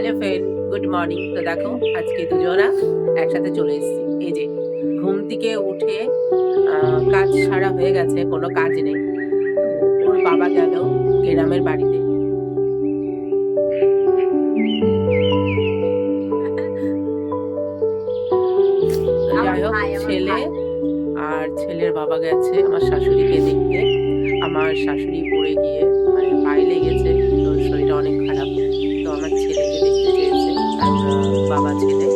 Hello friend good morning. তো দেখো আজকে দুজনা একসাথে চলে এসেছি। এই যে ঘুম থেকে উঠে কাজ সারা হয়ে গেছে কোনো কাজ নেই। ওর বাবা গেল গ্রামের বাড়িতে। যাই হোক আমার ছেলে আর ছেলের বাবা গেছে আমার শাশুড়িকে দেখতে। আমার শাশুড়ি পড়ে গিয়ে মানে পায়ে লেগেছে তো শরীরটা অনেক খারাপ। তো আমার ছেলেকে বাবা ছেলে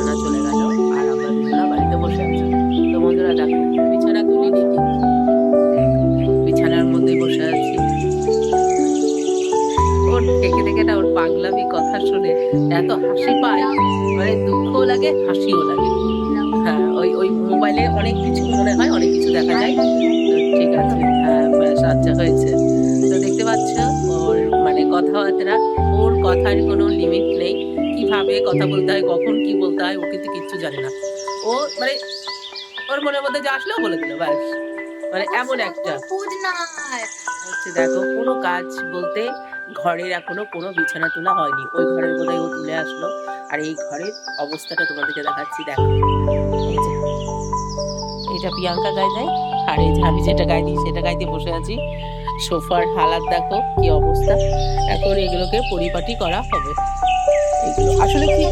ওরা চলে গেল, আর আমরা বাড়িতে বসে আছি। তো বন্ধুরা, দেখো, বিছানা তুলিনি বিছানার মধ্যেই বসে আছি। ওর থেকে থেকে না ওর পাগলামি কথা শুনে এত হাসি পায়। মানে দুঃখও লাগে, হাসিও লাগে। হ্যাঁ ওই ওই মোবাইলে অনেক কিছু মনে হয়, অনেক কিছু দেখা যায়। ঠিক আছে হ্যাঁ ব্যাস আচ্ছা হয়েছে। তো দেখতে পাচ্ছ, ওর মানে কথাবার্তা, ওর কথার কোনো লিমিট নেই। কীভাবে কথা বলতে হয় কখন কি বলতে হয় ও কিন্তু কিচ্ছু জানে না। ও মানে ওর মনের মধ্যে যা আসলেও বলে দিল ব্যাস। মানে এমন একটা। হচ্ছে দেখো কোনো কাজ বলতে ঘরের এখনও কোনো বিছানা তোলা হয়নি। ওই ঘরের বোধহয় ও তুলে আসলো। আর এই ঘরের অবস্থাটা তোমাদেরকে দেখাচ্ছি দেখো। এটা প্রিয়াঙ্কা গায়ে দেয় আর এই যে আমি যেটা গায়ে দিই সেটা গাইতে বসে আছি। সোফার হালাত দেখো কি অবস্থা। এখন এগুলোকে পরিপাটি করা হবে। এগুলো আসলে কি?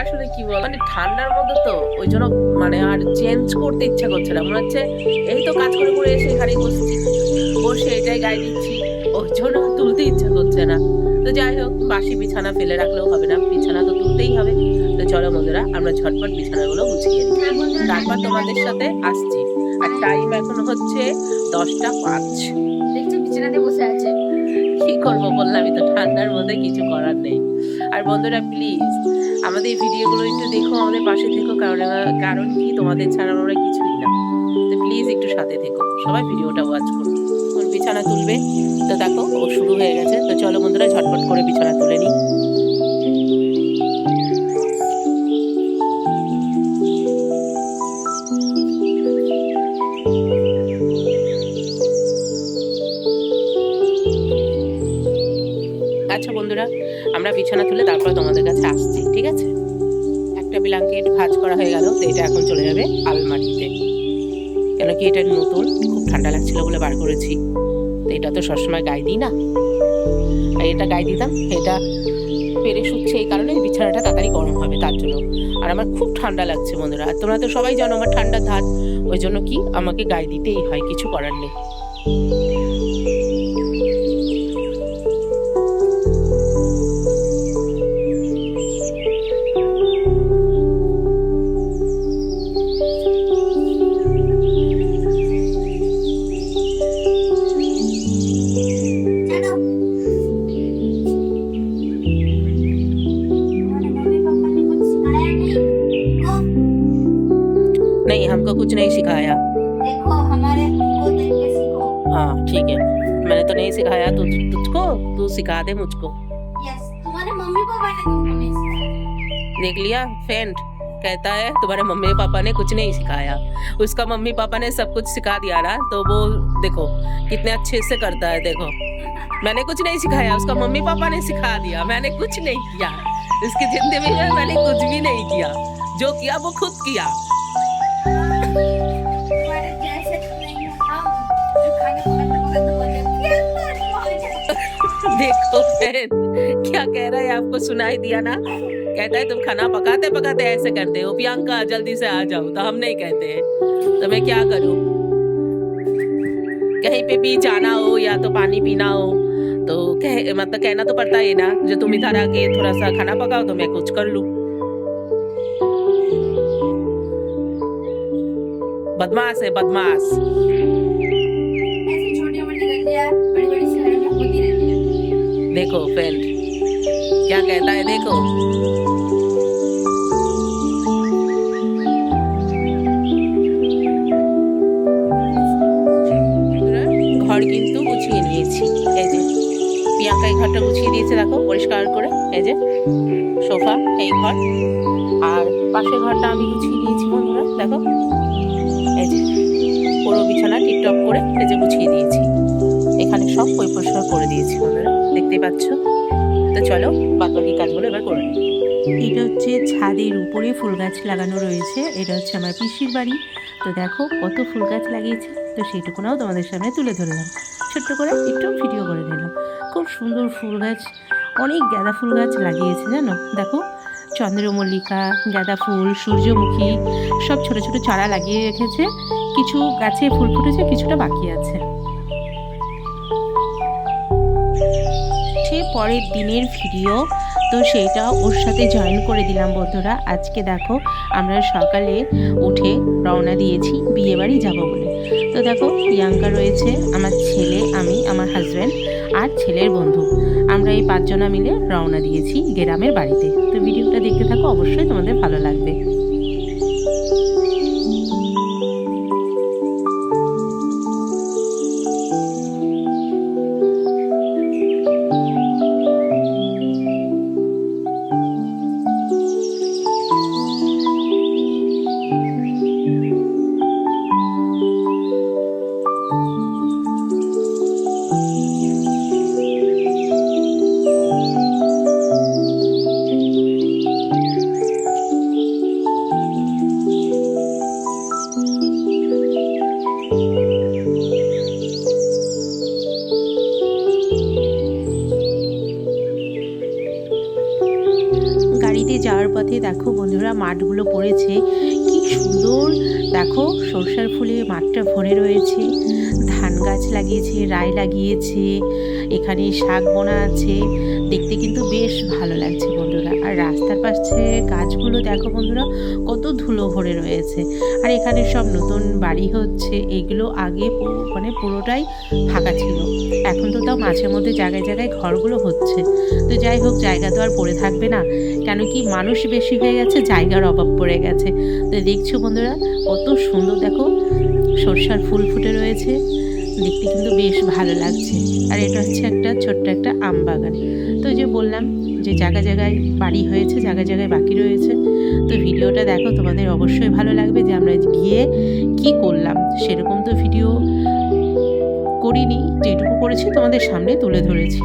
আসলে কি বল? মানে ঠান্ডার মধ্যে তো ওই জন্য মানে আর চেঞ্জ করতে ইচ্ছা করছে না। মনে হচ্ছে এই তো কাজ করে করে এসে এখানেই বসছি। বসে এটাই গায়ে দিচ্ছি। ওই জন্য তুলতে ইচ্ছা করছে না। তো যাই হোক বাসি বিছানা ফেলে রাখলেও হবে না। বিছানা তো তুলতেই হবে। তো চলো বন্ধুরা আমরা ঝটপট বিছানাগুলো গুছিয়ে নিই। হ্যাঁ তারপর তোমাদের সাথে আসছি। আর টাইম এখন হচ্ছে দশটা পাঁচ। করব বললাম তো ঠান্ডার মধ্যে কিছু করার নেই। আর বন্ধুরা প্লিজ আমাদের এই ভিডিওগুলো একটু দেখো, আমাদের পাশে থেকো, কারণ কারণ কি, তোমাদের ছাড়া আমরা কিছুই না। তো প্লিজ একটু সাথে থেকো, সবাই ভিডিওটা ওয়াচ করো। বিছানা তুলবে, তো দেখো, ও শুরু হয়ে গেছে। তো চলো বন্ধুরা, ঝটপট করে বিছানা তুলে নিই। আমরা বিছানা তুলে তারপর তোমাদের কাছে আসছি, ঠিক আছে? একটা ব্ল্যাঙ্কেট ভাঁজ করা হয়ে গেল, তো এটা এখন চলে যাবে আলমারিতে। কেন কি এটা নতুন, খুব ঠান্ডা লাগছিল বলে বার করেছি। তো এটা তো সবসময় গায়ে দিই না। আর এটা গায়ে দিতাম, এটা পেরে শুচ্ছে এই কারণে বিছানাটা তাড়াতাড়ি গরম হবে তার জন্য। আর আমার খুব ঠান্ডা লাগছে বন্ধুরা, আর তোমরা তো সবাই জানো আমার ঠান্ডার ধাত ওই জন্য কি আমাকে গায়ে দিতেই হয়, কিছু করার নেই। हमको कुछ नहीं सिखाया। देखो हमारे सीखो हाँ ठीक है। मैंने तो नहीं सिखाया तु, तुझको तू सिखा दे मुझको। यस तुम्हारे मम्मी पापा ने देख लिया फ्रेंड कहता है तुम्हारे मम्मी पापा ने कुछ नहीं सिखाया। उसका मम्मी पापा ने सब कुछ सिखा दिया ना तो वो देखो कितने अच्छे से करता है देखो। मैंने कुछ नहीं सिखाया उसका मम्मी पापा ने सिखा दिया। मैंने कुछ नहीं किया। उसकी ज़िंदगी में मैंने कुछ भी नहीं किया। जो किया वो खुद किया। ऐसे?" देखो फ्रेंड, क्या कह रहा है आपको सुनाई दिया ना? कहता है, तुम खाना पकाते पकाते ऐसे करते हो, प्रियंका जल्दी से आ जाओ तो हम नहीं कहते हैं। तो मैं क्या करूँ? कहीं पे भी जाना हो या तो पानी पीना हो तो कह मतलब कहना तो पड़ता है ना, जो तुम इधर आके थोड़ा सा खाना पकाओ तो मैं कुछ कर लूँ। बदमाश है, बदमाश। देखो फ्रेंड क्या कहता है देखो ঘর কিন্তু গুছিয়ে নিয়েছি এই যে প্রিয়াঙ্কা এই ঘরটা গুছিয়ে দিয়েছে দেখো পরিষ্কার করে এই যে সোফা এই ঘর আর পাশের ঘরটা আমি গুছিয়ে দিয়েছি বন্ধুরা দেখো এই যে পুরো বিছানা টিপটপ করে এই যে গুছিয়ে দিয়েছি এখানে সব পরিষ্কার করে দিয়েছি বন্ধুরা দেখতেই পাচ্ছ। তো চলো বাকি কাজগুলো এবার করে নিই। এটা হচ্ছে ছাদের উপরে ফুল গাছ লাগানো রয়েছে। এটা হচ্ছে আমার পিসির বাড়ি। তো দেখো কত ফুল গাছ লাগিয়েছে। তো সেইটুকুনাও তোমাদের সামনে তুলে ধরলাম। ছোট্ট করে একটু ভিডিও করে নিলাম। খুব সুন্দর ফুল গাছ। অনেক গাঁদা ফুল গাছ লাগিয়েছে, জানো? দেখো, চন্দ্রমল্লিকা, গাঁদা ফুল, সূর্যমুখী, সব ছোট ছোট চারা লাগিয়ে রেখেছে। কিছু গাছে ফুল ফুটেছে, কিছুটা বাকি আছে। পরের দিনের ভিডিও। তো সেইটা ওর সাথে জয়েন করে দিলাম বন্ধুরা। আজকে দেখো আমরা সকালে উঠে রওনা দিয়েছি, বিয়ে বাড়ি যাব বলে। তো দেখো প্রিয়াঙ্কা রয়েছে, আমার ছেলে, আমি, আমার হাজব্যান্ড আর ছেলের বন্ধু। আমরা এই পাঁচজনা মিলে রওনা দিয়েছি গ্রামের বাড়িতে। তো ভিডিওটা দেখতে থাকো, অবশ্যই তোমাদের ভালো লাগবে। দেখো বন্ধুরা, মাঠগুলো পড়েছে। কি সুন্দর। দেখো, সরষার ফুলে মাঠটা ভরে রয়েছে। ধান গাছ লাগিয়েছে রায় লাগিয়েছে। এখানে শাক বোনা আছে। দেখতে কিন্তু বেশ ভালো লাগছে বন্ধুরা। আর রাস্তার পাশে গাছগুলো দেখো বন্ধুরা, কত ধুলো ভরে রয়েছে। আর এখানে সব নতুন বাড়ি হচ্ছে। এগুলো আগে মানে পুরোটাই ফাঁকা ছিল। এখন তো তাও মাঝে মধ্যে জায়গায় জায়গায় ঘরগুলো হচ্ছে। তো যাই হোক, জায়গা তো আর পড়ে থাকবে না। কেন কি মানুষ বেশি হয়ে গেছে, জায়গার অভাব পড়ে গেছে। তো দেখছ বন্ধুরা, কত সুন্দর দেখো। সর্ষার ফুল ফুটে রয়েছে। দেখতে কিন্তু বেশ ভালো লাগছে। আর এটা হচ্ছে একটা ছোট্ট একটা আম বাগান। তো যে বললাম যে জায়গা জায়গায় বাড়ি হয়েছে, জায়গা জায়গায় বাকি রয়েছে, তো ভিডিওটা দেখো, তোমাদের অবশ্যই ভালো লাগবে যে আমরা গিয়ে কি করলাম। সেরকম তো ভিডিও করিনি, যেটুকু করেছি তোমাদের সামনে তুলে ধরেছি।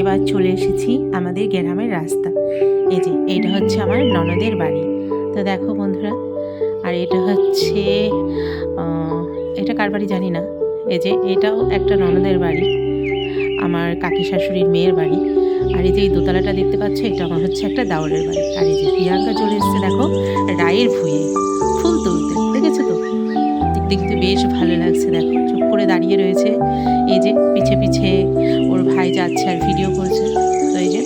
এবার চলে এসেছি আমাদের গ্রামের রাস্তা। এই যে এটা হচ্ছে আমার ননদের বাড়ি। তো দেখো বন্ধুরা, আর এটা হচ্ছে এটা কার বাড়ি জানি না। এই যে, এটাও একটা ননদের বাড়ি, আমার কাকি শাশুড়ির মেয়ের বাড়ি। আর এই যে, এই দোতলাটা দেখতে পাচ্ছ, এটা আমার হচ্ছে একটা দাওরের বাড়ি। আর এই যে, প্রিয়াঙ্কা চলে এসেছে, দেখো, রায়ের ভুঁয়ে ফুল তুলতে, দেখেছ তো? দেখতে বেশ ভালো লাগছে, দেখো, চুপ করে দাঁড়িয়ে রয়েছে। এই যে, পিছে পিছে ভাই যাচ্ছে আর ভিডিও করছে। তো এই যে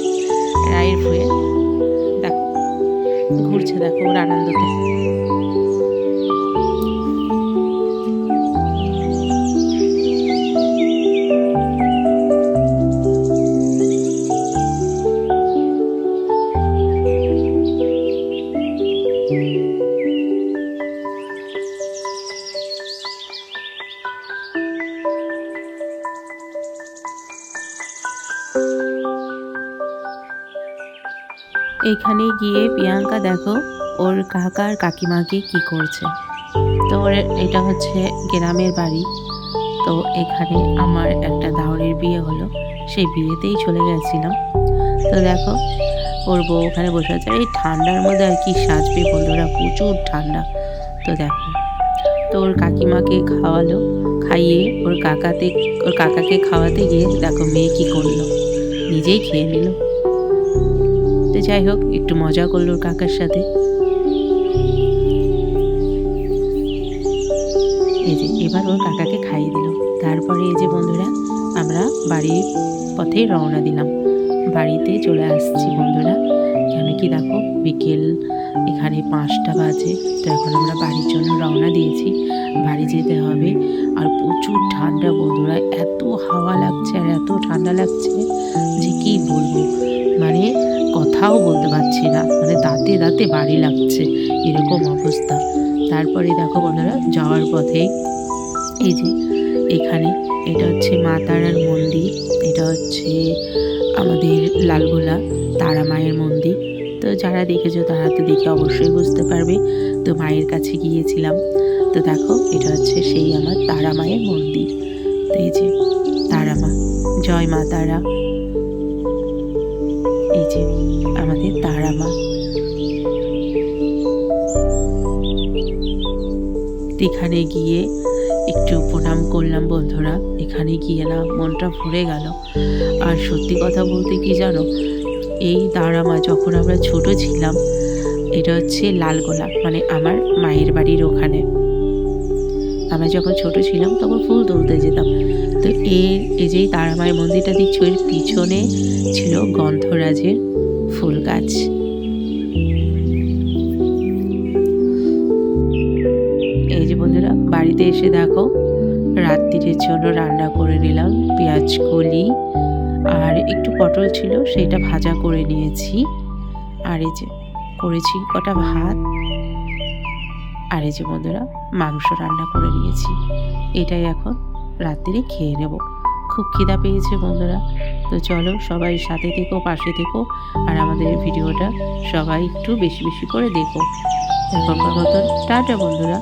রায়ের ভুয়ে দেখো, ঘুরছে, দেখো ওর আনন্দতে। এইখানে গিয়ে প্রিয়াঙ্কা দেখো, ওর কাকা আর কাকিমাকে কি করছে। তো ওর এটা হচ্ছে গ্রামের বাড়ি। তো এখানে আমার একটা দাওরের বিয়ে হলো, সেই বিয়েতেই চলে গেছিলাম। তো দেখো, ওর বউ ওখানে বসে আছে, এই ঠান্ডার মধ্যে আর কি সাজবে বন্ধুরা, প্রচুর ঠান্ডা। তো দেখো, তো ওর কাকিমাকে খাওয়ালো, খাইয়ে ওর কাকাতে, ওর কাকাকে খাওয়াতে গিয়ে দেখো মেয়ে কি করল, নিজেই খেয়ে নিল। তো যাই হোক, একটু মজা করল কাকার সাথে। এই যে, এবার ওর কাকাকে খাইয়ে দিল। তারপরে এই যে বন্ধুরা, আমরা বাড়ির পথে রওনা দিলাম। বাড়িতে চলে আসছি বন্ধুরা। কেন কি দেখো, বিকেল এখানে পাঁচটা বাজে, তো এখন আমরা বাড়ির জন্য রওনা দিয়েছি। বাড়ি যেতে হবে। আর প্রচুর ঠান্ডা বন্ধুরা, এত হাওয়া লাগছে আর এত ঠান্ডা লাগছে যে কি বলব? মানে কথাও বলতে পারছি না। মানে দাঁতে দাঁতে বাড়ি লাগছে, এরকম অবস্থা। তারপরে দেখো বন্ধুরা, যাওয়ার পথে এই যে এখানে, এটা হচ্ছে মা তারার মন্দির, এটা হচ্ছে আমাদের লালগোলা তারা মায়ের মন্দির। তো যারা দেখেছ তারা তো দেখে অবশ্যই বুঝতে পারবে, তো মায়ের কাছে গিয়েছিলাম। তো দেখো, এটা হচ্ছে সেই আমার তারা মায়ের মন্দির। তো এই যে তারা মা, জয় মা তারা। যে আমাদের তারা মা। এখানে গিয়ে একটু প্রণাম করলাম বন্ধুরা। এখানে গিয়ে না মনটা ভরে গেল। আর সত্যি কথা বলতে কি জানো, এই দাঁড়ামা যখন আমরা ছোট ছিলাম, এটা হচ্ছে লালগোলা মানে আমার মায়ের বাড়ির ওখানে। আমরা যখন ছোট ছিলাম, তখন ফুল তুলতে এর এই যে তারামায়ের মন্দিরটা দেখছ এর পিছনে ছিল গন্ধরাজের ফুল গাছ। এই যে বন্ধুরা, বাড়িতে এসে দেখো, রাত্রিরের জন্য রান্না করে নিলাম পেঁয়াজ কলি, আর একটু পটল ছিল সেটা ভাজা করে নিয়েছি। আর এই যে করেছি কটা ভাত। আর এই যে বন্ধুরা, মাংস রান্না করে নিয়েছি। এটাই এখন রাত্রিরে খেয়ে নেব। খুব খিদা পেয়েছে বন্ধুরা। তো চলো সবাই সাথে থেকো, পাশে থেকো, আর আমাদের ভিডিওটা সবাই একটু বেশি বেশি করে দেখো। এখনকার মতন টাটা বন্ধুরা।